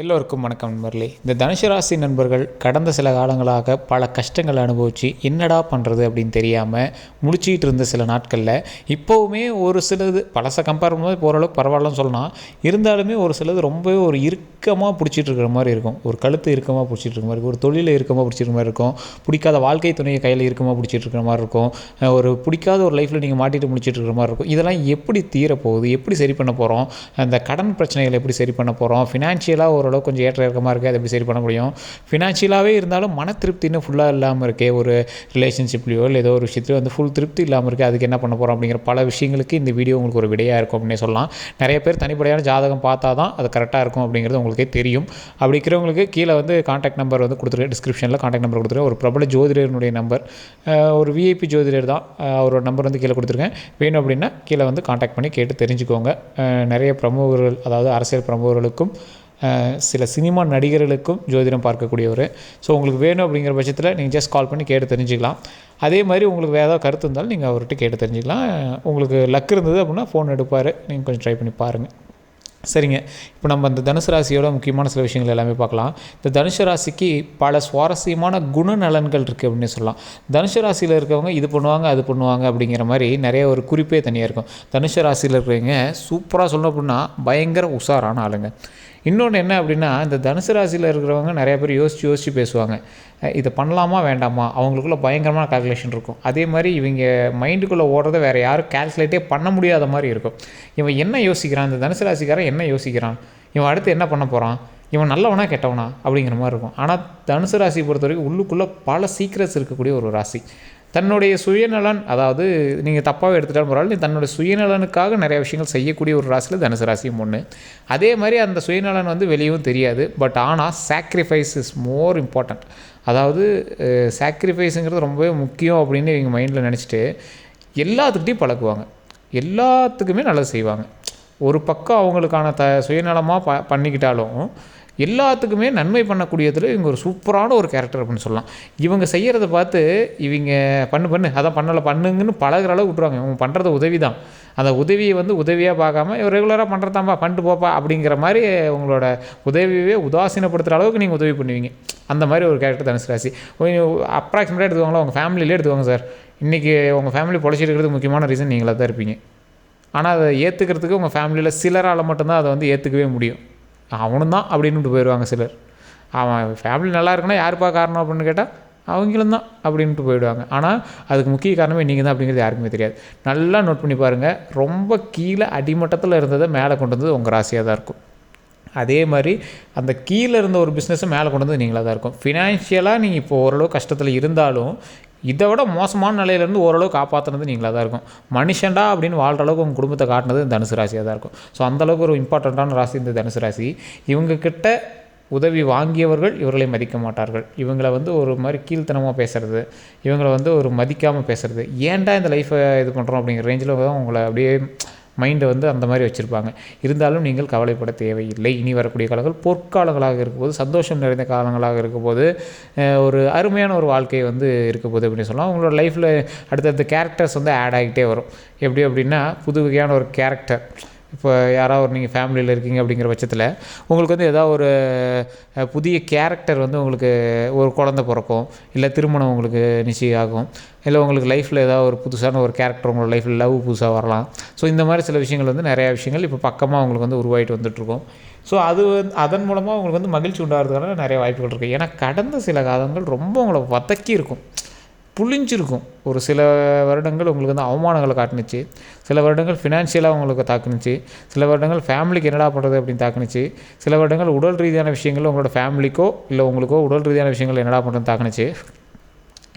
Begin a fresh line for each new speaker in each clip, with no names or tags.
எல்லோருக்கும் வணக்கம் நண்பர்களே. இந்த தனுசு ராசி நண்பர்கள் கடந்த சில காலங்களாக பல கஷ்டங்களை அனுபவித்து என்னடா பண்ணுறது அப்படின்னு தெரியாமல் முடிச்சிக்கிட்டு இருந்த சில நாட்களில் இப்போவுமே ஒரு சிலது பழசை கம்பேர் பண்ணும்போது ஓரளவுக்கு பரவாயில்லன்னு சொல்லலாம். இருந்தாலுமே ஒரு சிலது ரொம்பவே ஒரு இறுக்கமாக பிடிச்சிட்டு இருக்கிற மாதிரி இருக்கும். ஒரு கழுத்து இறுக்கமாக பிடிச்சிட்டு இருக்கிற மாதிரி இருக்கும். ஒரு தொழிலை இறுக்கமாக பிடிச்சிருக்க மாதிரி இருக்கும். பிடிக்காத வாழ்க்கை துணையை கையில் இறுக்கமாக பிடிச்சிட்டு இருக்கிற மாதிரி இருக்கும். ஒரு பிடிக்காத ஒரு லைஃப்பில் நீங்கள் மாட்டிட்டு முடிச்சிட்டு இருக்கிற மாதிரி இருக்கும். இதெல்லாம் எப்படி தீரப்போகுது? எப்படி சரி பண்ண போகிறோம் அந்த கடன் பிரச்சனைகளை எப்படி சரி பண்ண போகிறோம் ஃபினான்ஷியலாக ஒரு ஓரளவு கொஞ்சம் ஏற்ற இறக்கமாக இருக்குது அதை எப்படி சரி பண்ண முடியும்? ஃபினான்ஷியலாகவே இருந்தாலும் மன திருப்தி இன்னும் ஃபுல்லாக இல்லாமல் இருக்கே ஒரு ரிலேஷன்ஷிப்லையோ இல்லை ஏதோ ஒரு விஷயத்துலையோ வந்து ஃபுல் திருப்தி இல்லாமல் இருக்குது அதுக்கு என்ன பண்ண போகிறோம் அப்படிங்கிற பல விஷயங்களுக்கு இந்த வீடியோ உங்களுக்கு ஒரு விடையாக இருக்கும் அப்படின்னே சொல்லலாம். நிறைய பேர் தனிப்படையான ஜாதகம் பார்த்தா தான் அது கரெக்டாக இருக்கும் அப்படிங்கிறது உங்களுக்கே தெரியும். அப்படி இருக்கிறவங்களுக்கு கீழே வந்து காண்டாக்ட் நம்பர் வந்து கொடுத்துருக்கேன் டிஸ்கிரிப்ஷனில் காண்டாக்ட் நம்பர் கொடுத்துருக்கேன் ஒரு பிரபல ஜோதிடருடைய நம்பர் ஒரு விஐபி ஜோதிடர் தான் அவரோட நம்பர் வந்து கீழே கொடுத்துருக்கேன். வேணும் அப்படின்னா கீழே வந்து காண்டாக்ட் பண்ணி கேட்டு தெரிஞ்சுக்கோங்க. நிறைய பிரமுகர்கள் அதாவது அரசியல் பிரமுகர்களுக்கும் சில சினிமா நடிகர்களுக்கும் ஜோதிடம் பார்க்கக்கூடியவர். ஸோ உங்களுக்கு வேணும் அப்படிங்கிற பட்சத்தில் நீங்கள் ஜஸ்ட் கால் பண்ணி கேட்டு தெரிஞ்சுக்கலாம். அதே மாதிரி உங்களுக்கு வேறு ஏதாவது கருத்து இருந்தாலும் நீங்கள் அவர்கிட்ட கேட்டு தெரிஞ்சுக்கலாம். உங்களுக்கு லக் இருந்தது அப்படின்னா ஃபோன் எடுப்பார். நீங்கள் கொஞ்சம் ட்ரை பண்ணி பாருங்கள் சரிங்க. இப்போ நம்ம இந்த தனுசு ராசியோட முக்கியமான சில விஷயங்கள் எல்லாமே பார்க்கலாம். இந்த தனுசு ராசிக்கு பல சுவாரஸ்யமான குணநலன்கள் இருக்குது அப்படின்னு சொல்லலாம். தனுசு ராசியில் இருக்கவங்க இது பண்ணுவாங்க அது பண்ணுவாங்க அப்படிங்கிற மாதிரி நிறைய ஒரு குறிப்பே தனியாக இருக்கும். தனுசு ராசியில் இருக்கிறவங்க சூப்பராக சொல்லணும் அப்படின்னா பயங்கர உஷாரான ஆளுங்க. இன்னொன்று என்ன அப்படின்னா இந்த தனுசு ராசியில் இருக்கிறவங்க நிறைய பேர் யோசித்து யோசித்து பேசுவாங்க. இதை பண்ணலாமா வேண்டாமா? அவங்களுக்குள்ள பயங்கரமான கால்குலேஷன் இருக்கும். அதே மாதிரி இவங்க மைண்டுக்குள்ளே ஓடுறத வேறு யாரும் கால்குலேட்டே பண்ண முடியாத மாதிரி இருக்கும். இவன் என்ன யோசிக்கிறான்? இந்த தனுசு ராசிக்காரன் என்ன யோசிக்கிறான்? இவன் அடுத்து என்ன பண்ண போகிறான் இவன் நல்லவனா கெட்டவனா? அப்படிங்கிற மாதிரி இருக்கும். ஆனால் தனுசு ராசியை பொறுத்த வரைக்கும் உள்ளுக்குள்ளே பல சீக்ரெட்ஸ் இருக்கக்கூடிய ஒரு ராசி. தன்னுடைய சுயநலன் அதாவது நீங்கள் தப்பாகவே எடுத்துட்டாலும் பரவாயில்ல நீ தன்னுடைய சுயநலனுக்காக நிறைய விஷயங்கள் செய்யக்கூடிய ஒரு ராசியில் தனுசு ராசியும் ஒன்று அதே மாதிரி அந்த சுயநலன் வந்து வெளியவும் தெரியாது. பட் ஆனால் சாக்ரிஃபைஸ் இஸ் மோர் இம்பார்ட்டண்ட் அதாவது சாக்ரிஃபைஸுங்கிறது ரொம்பவே முக்கியம் அப்படின்னு இவங்க மைண்டில் நினச்சிட்டு எல்லாத்துக்கிட்டையும் பழகுவாங்க. எல்லாத்துக்குமே நல்லது செய்வாங்க. ஒரு பக்கம் அவங்களுக்கான த சுயநலமாக ப பண்ணிக்கிட்டாலும் எல்லாத்துக்குமே நன்மை பண்ணக்கூடியதில் இவங்க ஒரு சூப்பரான ஒரு கேரக்டர் அப்படின்னு சொல்லலாம். இவங்க செய்கிறத பார்த்து இவங்க பண்ணு பண்ணு அதான் பண்ணலை பண்ணுங்கன்னு பழகுற அளவு விட்ருவாங்க இவங்க பண்ணுறது உதவி தான் அந்த உதவியை வந்து உதவியாக பார்க்காம இவர் ரெகுலராக பண்ணுறதாம்பா பண்ணிட்டு போப்பா அப்படிங்கிற மாதிரி உங்களோட உதவியவே உதாசீனப்படுத்துகிற அளவுக்கு நீங்கள் உதவி பண்ணுவீங்க. அந்த மாதிரி ஒரு கேரக்டர் தனுசு ராசி. அப்ராக்சிமேட்டாக எடுத்துவாங்களா உங்கள் ஃபேமிலியிலே எடுத்துவாங்க சார் இன்றைக்கி உங்கள் ஃபேமிலி பொழைச்சிருக்கிறது முக்கியமான ரீசன் நீங்களாக தான் இருப்பீங்க. ஆனால் அதை ஏற்றுக்கிறதுக்கு உங்கள் ஃபேமிலியில் சிலரால் மட்டும்தான் அதை வந்து ஏற்றுக்கவே முடியும். அவனும் தான் அப்படின்ட்டு போயிடுவாங்க சிலர். அவன் ஃபேமிலி நல்லா இருக்குன்னா யாருப்பா காரணம் அப்படின்னு கேட்டால் அவங்களும் தான் அப்படின்ட்டு போயிடுவாங்க. ஆனால் அதுக்கு முக்கிய காரணமே நீங்கள் தான் அப்படிங்கிறது யாருக்குமே தெரியாது. நல்லா நோட் பண்ணி பாருங்கள் ரொம்ப கீழே அடிமட்டத்தில் இருந்ததை மேலே கொண்டு வந்தது உங்கள் ராசியாக தான் இருக்கும். அதே மாதிரி அந்த கீழே இருந்த ஒரு பிஸ்னஸை மேலே கொண்டு வந்து நீங்களாக தான் இருக்கும். ஃபினான்ஷியலாக நீங்கள் இப்போ ஓரளவு கஷ்டத்தில் இருந்தாலும் இதை விட மோசமான நிலையிலேருந்து ஓரளவு காப்பாற்றுனது நீங்களாக தான் இருக்கும். மனுஷன்டா அப்படின்னு வாழ்கிற அளவுக்கு உங்கள் குடும்பத்தை காட்டினது இந்த தனுசு ராசியாக தான் இருக்கும். ஸோ அந்தளவுக்கு ஒரு இம்பார்ட்டண்ட்டான ராசி இந்த தனுசு ராசி. இவங்கக்கிட்ட உதவி வாங்கியவர்கள் இவர்களை மதிக்க மாட்டார்கள். இவங்களை வந்து ஒரு மாதிரி கீழ்த்தனமாக பேசுகிறது இவங்களை வந்து ஒரு மதிக்காமல் பேசுகிறது ஏன்டா இந்த லைஃப்பை இது பண்ணுறோம் அப்படிங்கிற ரேஞ்சில் தான் உங்களை அப்படியே மைண்டை வந்து அந்த மாதிரி வச்சுருப்பாங்க. இருந்தாலும் நீங்கள் கவலைப்பட தேவையில்லை. இனி வரக்கூடிய காலங்கள் பொற்காலங்களாக இருக்கும்போது சந்தோஷம் நிறைந்த காலங்களாக இருக்கும்போது ஒரு அருமையான ஒரு வாழ்க்கை வந்து இருக்க போகுது அப்படின்னு சொல்லலாம். உங்களோட லைஃப்பில் அடுத்தடுத்த கேரக்டர்ஸ் வந்து ஆட் ஆகிட்டே வரும். எப்படி அப்படின்னா புது வகையான ஒரு கேரக்டர் இப்போ யாராவது ஒரு நீங்கள் ஃபேமிலியில் இருக்கீங்க அப்படிங்கிற பட்சத்தில் உங்களுக்கு வந்து ஏதாவது ஒரு புதிய கேரக்டர் வந்து உங்களுக்கு ஒரு குழந்த பிறக்கும் இல்லை திருமணம் உங்களுக்கு நிச்சயம் ஆகும் இல்லை உங்களுக்கு லைஃப்பில் ஏதாவது ஒரு புதுசான ஒரு கேரக்டர் உங்களோட லைஃப்பில் லவ் புதுசாக வரலாம். ஸோ இந்த மாதிரி சில விஷயங்கள் வந்து நிறையா விஷயங்கள் இப்போ பக்கமாக உங்களுக்கு வந்து உருவாகிட்டு வந்துட்டுருக்கும். ஸோ அது வந்து அதன் மூலமாக உங்களுக்கு வந்து மகிழ்ச்சி உண்டாகிறதுக்கான நிறைய வாய்ப்புகள் இருக்குது ஏன்னா கடந்த சில காலங்கள் ரொம்ப உங்களை வதக்கி இருக்கும். புளிஞ்சிருக்கும். ஒரு சில வருடங்கள் உங்களுக்கு வந்து அவமானங்களை காட்டுனுச்சு. சில வருடங்கள் ஃபினான்ஷியலாக உங்களுக்கு தாக்குனுச்சு. சில வருடங்கள் ஃபேமிலிக்கு என்னடா பண்ணுறது அப்படின்னு தாக்குனுச்சு. சில வருடங்கள் உடல் ரீதியான விஷயங்கள் உங்களோட ஃபேமிலிக்கோ இல்லை உங்களுக்கோ உடல் ரீதியான விஷயங்கள் என்னடா பண்ணுறதுன்னு தாக்குனுச்சு.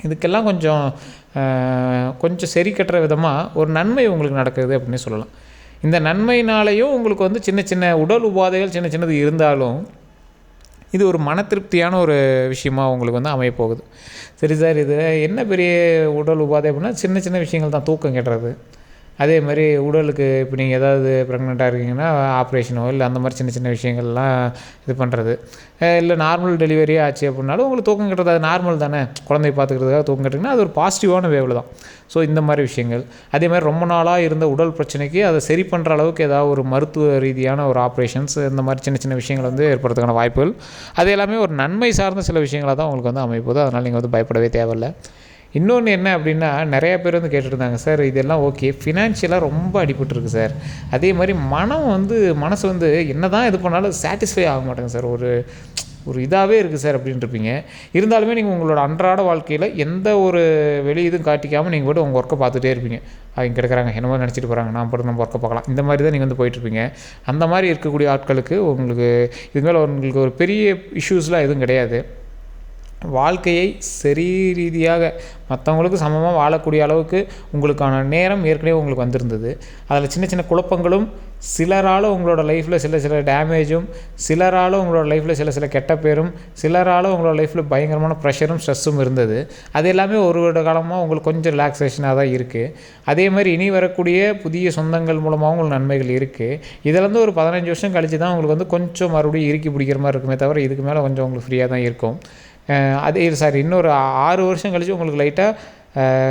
இதுக்கெல்லாம் கொஞ்சம் கொஞ்சம் சரி கட்டுற விதமாக ஒரு நன்மை உங்களுக்கு நடக்குது அப்படின்னு சொல்லலாம். இந்த நன்மையினாலேயும் உங்களுக்கு வந்து சின்ன சின்ன உடல் உபாதைகள் சின்ன சின்னது இருந்தாலும் இது ஒரு மன திருப்தியான ஒரு விஷயமா உங்களுக்கு வந்து அமைய போகுது சரி சார் இது என்ன பெரிய உடல் உபாதை அப்படின்னா சின்ன சின்ன விஷயங்கள் தான் தூக்கம் கெடுறது. அதே மாதிரி உடலுக்கு இப்போ நீங்கள் ஏதாவது ப்ரெக்னெண்ட்டாக இருக்கீங்கன்னா ஆப்ரேஷனோ இல்லை அந்த மாதிரி சின்ன சின்ன விஷயங்கள்லாம் இது பண்ணுறது இல்லை நார்மல் டெலிவரி ஆச்சு அப்படின்னாலும் உங்களுக்கு தூக்கம் கட்டுறது அது நார்மல் தானே. குழந்தைய பார்த்துக்கிறதுக்காக தூக்கம் கட்டுறீங்கன்னா அது ஒரு பாசிட்டிவான வேவில் தான். ஸோ இந்த மாதிரி விஷயங்கள். அதே மாதிரி ரொம்ப நாளாக இருந்த உடல் பிரச்சனைக்கு அதை சரி பண்ணுற அளவுக்கு ஏதாவது ஒரு மருத்துவ ரீதியான ஒரு ஆப்ரேஷன்ஸ் இந்த மாதிரி சின்ன சின்ன விஷயங்கள் வந்து ஏற்படுறதுக்கான வாய்ப்புகள். அது எல்லாமே ஒரு நன்மை சார்ந்த சில விஷயங்களாக தான் உங்களுக்கு வந்து அமைப்போது அதனால் நீங்கள் வந்து பயப்படவே தேவையில்லை. இன்னொன்று என்ன அப்படின்னா நிறையா பேர் வந்து கேட்டுருந்தாங்க சார் இதெல்லாம் ஓகே. ஃபினான்ஷியலாக ரொம்ப அடிபட்டுருக்கு சார். அதே மாதிரி மனம் வந்து மனசு வந்து என்ன தான் இது பண்ணாலும் சாட்டிஸ்ஃபை ஆக மாட்டேங்க சார். ஒரு ஒரு இதாகவே இருக்குது சார் அப்படின்ட்டு இருப்பீங்க இருந்தாலுமே நீங்கள் உங்களோட அன்றாட வாழ்க்கையில் எந்த ஒரு வெளி இதுவும் காட்டிக்காமல் நீங்கள் போய்ட்டு உங்கள் ஒர்க்கை பார்த்துட்டே இருப்பீங்க. அவங்க கிடைக்கிறாங்க. என்னமோ நினச்சிட்டு போகிறாங்க நான் போட்டு நம்ம ஒர்க்கை பார்க்கலாம். இந்த மாதிரி தான் நீங்கள் வந்து போயிட்டுருப்பீங்க அந்த மாதிரி இருக்கக்கூடிய ஆட்களுக்கு உங்களுக்கு இது மேலே உங்களுக்கு ஒரு பெரிய இஷ்யூஸ்லாம் எதுவும் கிடையாது. வாழ்க்கையை சரி ரீதியாக மற்றவங்களுக்கு சமமாக வாழக்கூடிய அளவுக்கு உங்களுக்கான நேரம் ஏற்கனவே உங்களுக்கு வந்திருந்தது. அதில் சின்ன சின்ன குழப்பங்களும் சிலரால் உங்களோட லைஃப்பில் சில சில டேமேஜும் சிலரால் உங்களோட லைஃப்பில் சில சில கெட்ட பேரும் சிலரால் உங்களோட லைஃப்பில் பயங்கரமான ப்ரெஷரும் ஸ்ட்ரெஸ்ஸும் இருந்தது. அது எல்லாமே ஒரு வருட காலமாக உங்களுக்கு கொஞ்சம் ரிலாக்ஸேஷனாக தான் இருக்குது அதே மாதிரி இனி வரக்கூடிய புதிய சொந்தங்கள் மூலமாக உங்களுக்கு நன்மைகள் இருக்குது இதிலேருந்து ஒரு பதினஞ்சு வருஷம் கழிச்சு தான் உங்களுக்கு வந்து கொஞ்சம் மறுபடியும் இறுக்கி பிடிக்கிற மாதிரி இருக்குமே தவிர இதுக்கு மேலே கொஞ்சம் உங்களுக்கு ஃப்ரீயாக தான் இருக்கும். அதே சாரி இன்னொரு ஆறு வருஷம் கழிச்சு உங்களுக்கு லைட்டாக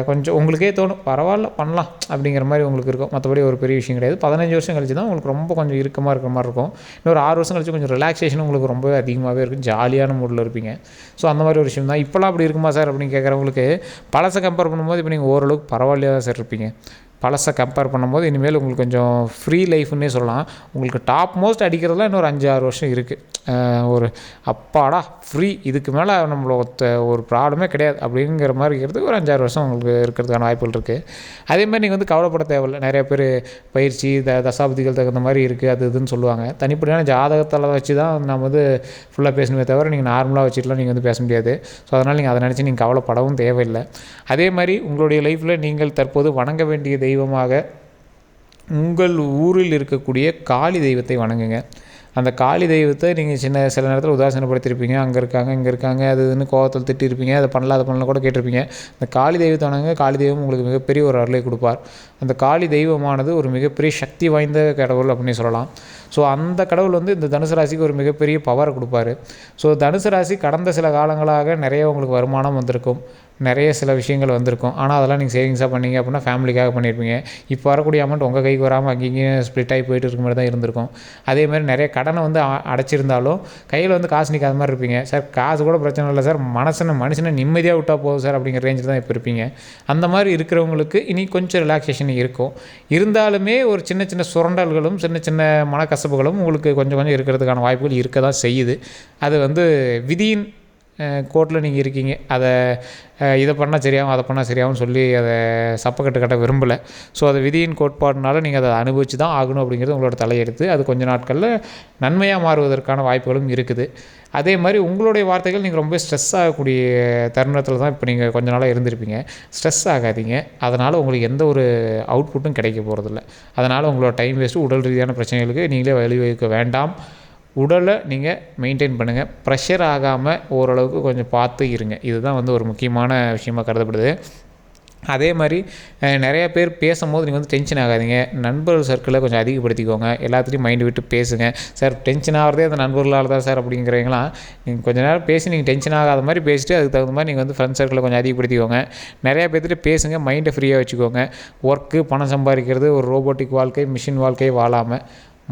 கொஞ்சம் உங்களுக்கே தோணும் பரவாயில்ல பண்ணலாம் அப்படிங்கிற மாதிரி உங்களுக்கு இருக்கும். மற்றபடி ஒரு பெரிய விஷயம் கிடையாது. பதினஞ்சு வருஷம் கழிச்சு தான் உங்களுக்கு ரொம்ப கொஞ்சம் இறுக்கமாக இருக்கிற மாதிரி இருக்கும். இன்னொரு ஆறு வருஷம் கழிச்சு கொஞ்சம் ரிலாக்ஸேஷன் உங்களுக்கு ரொம்பவே அதிகமாகவே இருக்கும். ஜாலியான மூடில் இருப்பீங்க. ஸோ அந்த மாதிரி ஒரு விஷயம் தான். இப்போலாம் அப்படி இருக்குமா சார் அப்படின்னு கேட்குறவங்களுக்கு பழசை கம்பேர் பண்ணும்போது இப்போ நீங்கள் ஓரளவுக்கு பரவாயில்லையாக தான் சார் இருப்பீங்க. பழசை கம்பேர் பண்ணும்போது இனிமேல் உங்களுக்கு கொஞ்சம் ஃப்ரீ லைஃப்னே சொல்லலாம். உங்களுக்கு டாப் மோஸ்ட் அடிக்கிறதுலாம் இன்னொரு அஞ்சு ஆறு வருஷம் இருக்குது ஒரு அப்பாடா ஃப்ரீ இதுக்கு மேலே நம்மள ஒரு ப்ராப்ளமே கிடையாது அப்படிங்கிற மாதிரி இருக்கிறதுக்கு ஒரு அஞ்சாறு வருஷம் உங்களுக்கு இருக்கிறதுக்கான வாய்ப்புகள் இருக்குது அதேமாதிரி நீங்கள் வந்து கவலைப்பட தேவையில்லை. நிறைய பேர் பயிற்சி த தசாபதிகள் தகுந்த மாதிரி இருக்குது அது இதுன்னு சொல்லுவாங்க. தனிப்படியான ஜாதகத்தில் வச்சு தான் நம்ம வந்து ஃபுல்லாக பேசணுமே தவிர நீங்கள் நார்மலாக வச்சுட்டுலாம் நீங்கள் வந்து பேச முடியாது. ஸோ அதனால் நீங்கள் அதை நினச்சி நீங்கள் கவலைப்படவும் தேவையில்லை. அதே மாதிரி உங்களுடைய லைஃப்பில் நீங்கள் தற்போது வணங்க வேண்டிய தெய்வமாக உங்கள் ஊரில் இருக்கக்கூடிய காளி தெய்வத்தை வணங்குங்க. அந்த காளி தெய்வத்தை நீங்கள் சின்ன சில நேரத்தில் உதாசீனப்படுத்தியிருப்பீங்க அங்கே இருக்காங்க இங்கே இருக்காங்க அது இதுன்னு கோவத்தில் திட்டிருப்பீங்க. அதை பண்ணல அதை பண்ணல கூட கேட்டிருப்பீங்க. அந்த காளி தெய்வத்தானங்க காளி தெய்வம் உங்களுக்கு மிகப்பெரிய ஒரு அருளை கொடுப்பார். அந்த காளி தெய்வமானது ஒரு மிகப்பெரிய சக்தி வாய்ந்த கடவுள் அப்படின்னு சொல்லலாம். ஸோ அந்த கடவுள் வந்து இந்த தனுசு ராசிக்கு ஒரு மிகப்பெரிய பவரை கொடுப்பாரு. ஸோ தனுசு ராசி கடந்த சில காலங்களாக நிறைய உங்களுக்கு வருமானம் வந்திருக்கும். நிறைய சில விஷயங்கள் வந்திருக்கும். ஆனால் அதெல்லாம் நீங்கள் சேவிங்ஸாக பண்ணீங்க அப்படின்னா ஃபேமிலிக்காக பண்ணியிருப்பீங்க இப்போ வரக்கூடிய அமௌண்ட் உங்கள் கைக்கு வராமல் அங்கேயும் ஸ்ப்ளிட் ஆகி போயிட்டு இருக்க மாதிரி தான் இருந்திருக்கும். அதே மாதிரி நிறைய கடனை வந்து அ- அடைச்சிருந்தாலும் கையில் வந்து காசு நிற்காத மாதிரி இருப்பீங்க. சார் காசு கூட பிரச்சனை இல்லை சார். மனசனை மனுஷனை நிம்மதியாக விட்டால் போதும் சார் அப்படிங்கிற ரேஞ்சில் தான் இப்போ இருப்பீங்க. அந்த மாதிரி இருக்கிறவங்களுக்கு இனி கொஞ்சம் ரிலாக்ஸேஷன் இருக்கும். இருந்தாலுமே ஒரு சின்ன சின்ன சுரண்டல்களும் சின்ன சின்ன மனக்கசப்புகளும் உங்களுக்கு கொஞ்சம் கொஞ்சம் இருக்கிறதுக்கான வாய்ப்புகள் இருக்க தான் செய்யுது. அது வந்து விதியின் கோர்ட்டில் நீங்கள் இருக்கீங்க. அதை இதை பண்ணால் சரியாகும் அதை பண்ணால் சரியாகும்னு சொல்லி அதை சப்பக்கட்டு கட்ட விரும்பலை. ஸோ அது விதியின் கோட்பாடுனால நீங்கள் அதை அனுபவிச்சு தான் ஆகணும் அப்படிங்கிறது உங்களோட தலையெடுத்து அது கொஞ்ச நாட்களில் நன்மையாக மாறுவதற்கான வாய்ப்புகளும் இருக்குது. அதே மாதிரி உங்களுடைய வார்த்தைகள் நீங்கள் ரொம்ப ஸ்ட்ரெஸ் ஆகக்கூடிய தருணத்தில் தான் இப்போ நீங்கள் கொஞ்ச நாளாக இருந்திருப்பீங்க. ஸ்ட்ரெஸ் ஆகாதீங்க. அதனால் உங்களுக்கு எந்த ஒரு அவுட்புட்டும் கிடைக்க போகிறதில்ல அதனால் உங்களோட டைம் வேஸ்ட்டு உடல் ரீதியான பிரச்சனைகளுக்கு நீங்களே வழிவகுக்க வேண்டாம். உடலை நீங்கள் மெயின்டைன் பண்ணுங்கள் ப்ரெஷர் ஆகாமல் ஓரளவுக்கு கொஞ்சம் பார்த்து இருங்க. இதுதான் வந்து ஒரு முக்கியமான விஷயமாக கருதப்படுது. அதே மாதிரி நிறையா நிறைய பேர் பேசும்போது நீங்கள் வந்து டென்ஷன் ஆகாதீங்க. நண்பர்கள் சர்க்கிளை கொஞ்சம் அதிகப்படுத்திக்கோங்க. எல்லாத்துலேயும் மைண்டு விட்டு பேசுங்க. சார் டென்ஷன் ஆகிறதே அந்த நண்பர்களால் தான் சார் அப்படிங்கிறீங்களா? நீங்கள் கொஞ்ச நேரம் பேசி நீங்கள் டென்ஷன் ஆகாத மாதிரி பேசிட்டு அதுக்கு தகுந்த மாதிரி நீங்கள் வந்து ஃப்ரெண்ட்ஸ் சர்க்கிளை கொஞ்சம் அதிகப்படுத்திக்கோங்க. நிறையா பேர்த்துட்டு பேசுங்க. மைண்டை ஃப்ரீயாக வச்சுக்கோங்க. ஒர்க்கு பணம் சம்பாதிக்கிறது ஒரு ரோபோட்டிக் வாழ்க்கை மிஷின் வாழ்க்கையை வாழாமல்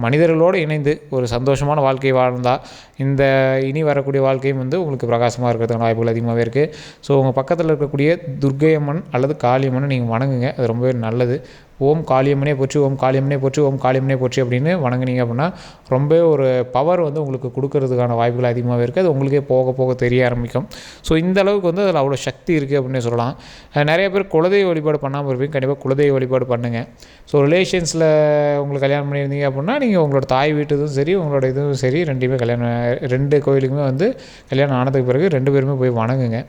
மனிதர்களோடு இணைந்து ஒரு சந்தோஷமான வாழ்க்கை வாழ்ந்தால் இந்த இனி வரக்கூடிய வாழ்க்கையும் வந்து உங்களுக்கு பிரகாசமாக இருக்கிறதுக்கான வாய்ப்புகள் அதிகமாகவே இருக்குது ஸோ உங்கள் பக்கத்தில் இருக்கக்கூடிய துர்க்கையம்மன் அல்லது காளியம்மனை நீங்கள் வணங்குங்க. அது ரொம்பவே நல்லது. ஓம் காளியம்மனே போச்சு ஓம் காளியம்மனே போச்சு ஓம் காளியம்மனே போச்சு அப்படின்னு வணங்குனீங்க அப்படின்னா ரொம்ப ஒரு பவர் வந்து உங்களுக்கு கொடுக்கறதுக்கான வாய்ப்புகள் அதிகமாகவே இருக்குது அது உங்களுக்கே போக போக தெரிய ஆரம்பிக்கும். ஸோ இந்த அளவுக்கு வந்து அதில் அவ்வளோ சக்தி இருக்குது அப்படின்னு சொல்லலாம். நிறைய பேர் குலதெய்வ வழிபாடு பண்ணாமல் இருப்பீங்க. கண்டிப்பாக குலதெய்வ வழிபாடு பண்ணுங்கள் ஸோ ரிலேஷன்ஸில் உங்களுக்கு கல்யாணம் பண்ணியிருந்தீங்க அப்படின்னா நீங்கள் உங்களோட தாய் வீட்டுதும் சரி உங்களோட இதுவும் சரி ரெண்டுமே கல்யாணம் ரெண்டு கோயிலுக்குமே வந்து கல்யாணம் ஆனதுக்கு பிறகு ரெண்டு பேருமே போய் வணங்குங்க.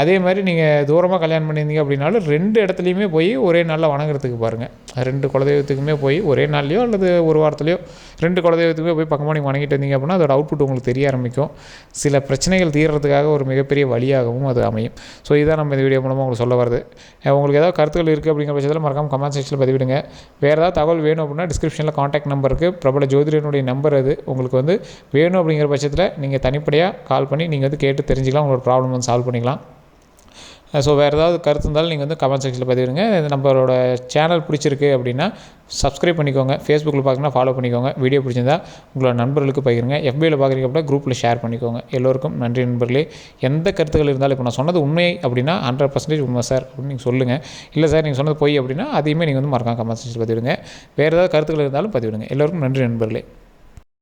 அதே மாதிரி நீங்கள் தூரமாக கல்யாணம் பண்ணியிருந்தீங்க அப்படின்னாலும் ரெண்டு இடத்துலையுமே போய் ஒரே நாளில் வணங்குறதுக்கு பாருங்கள் ரெண்டு குலதெய்வத்துக்குமே போய் ஒரே நாள்லையோ அல்லது ஒரு வாரத்துலையோ ரெண்டு குலதெய்வத்துக்குமே போய் பக்கமாக நீங்கள் வணங்கிட்டு இருந்தீங்க அப்படின்னா அதோட அவுட்புட் உங்களுக்கு தெரிய ஆரம்பிக்கும். சில பிரச்சனைகள் தீர்றதுக்காக ஒரு மிகப்பெரிய வழியாகவும் அது அமையும். ஸோ இதான் நம்ம இந்த வீடியோ மூலமாக உங்களுக்கு சொல்ல வருது உங்களுக்கு ஏதாவது கருத்துக்கள் இருக்குது அப்படிங்கிற பட்சத்தில் மறக்காமல் கமெண்ட் செக்ஷனில் பதிவிடுங்க. வேறு ஏதாவது தகவல் வேணும் அப்படின்னா டிஸ்கிரிப்ஷனில் காண்டாக்ட் நம்பர் இருக்குது பிரபல ஜோதிடனுடைய நம்பர் அது. உங்களுக்கு வந்து வேணும் அப்படிங்கிற பட்சத்தில் நீங்கள் தனிப்படையாக கால் பண்ணி நீங்கள் வந்து கேட்டு தெரிஞ்சுக்கலாம். உங்களோட ப்ராப்ளம் வந்து சால்வ் பண்ணிக்கலாம். ஸோ வேறு ஏதாவது கருத்து இருந்தாலும் நீங்கள் வந்து கமெண்ட் செக்ஷனில் பதிவிடுங்க. இது நம்மளோட சேனல் பிடிச்சிருக்கு அப்படின்னா சப்ஸ்கிரைப் பண்ணிக்கோங்க. ஃபேஸ்புக்கில் பார்க்கணுன்னா ஃபாலோ பண்ணிக்கோங்க. வீடியோ பிடிச்சிருந்தா உங்களோட நண்பர்களுக்கு பகிருங்க. எஃபியில் பார்க்குறீங்க அப்படின்னா குரூப்பில் ஷேர் பண்ணிக்கோங்க. எல்லோருக்கும் நன்றி நண்பர்களே. எந்த கருத்துக்கள் இருந்தாலும் இப்போ நான் சொன்னது உண்மை அப்படின்னா ஹண்ட்ரட் பர்சன்டேஜ் உண்மை சார் அப்படின்னு நீங்கள் சொல்லுங்கள் இல்லை சார் நீங்கள் சொன்னது பொய் அப்படின்னா அதையுமே நீங்கள் வந்து மறக்காம கமெண்ட் செக்ஷனில் பதிவிடுங்க. வேறு ஏதாவது கருத்துக்கள் இருந்தாலும் பதிவிடுங்க. எல்லோருக்கும் நன்றி நண்பர்களே.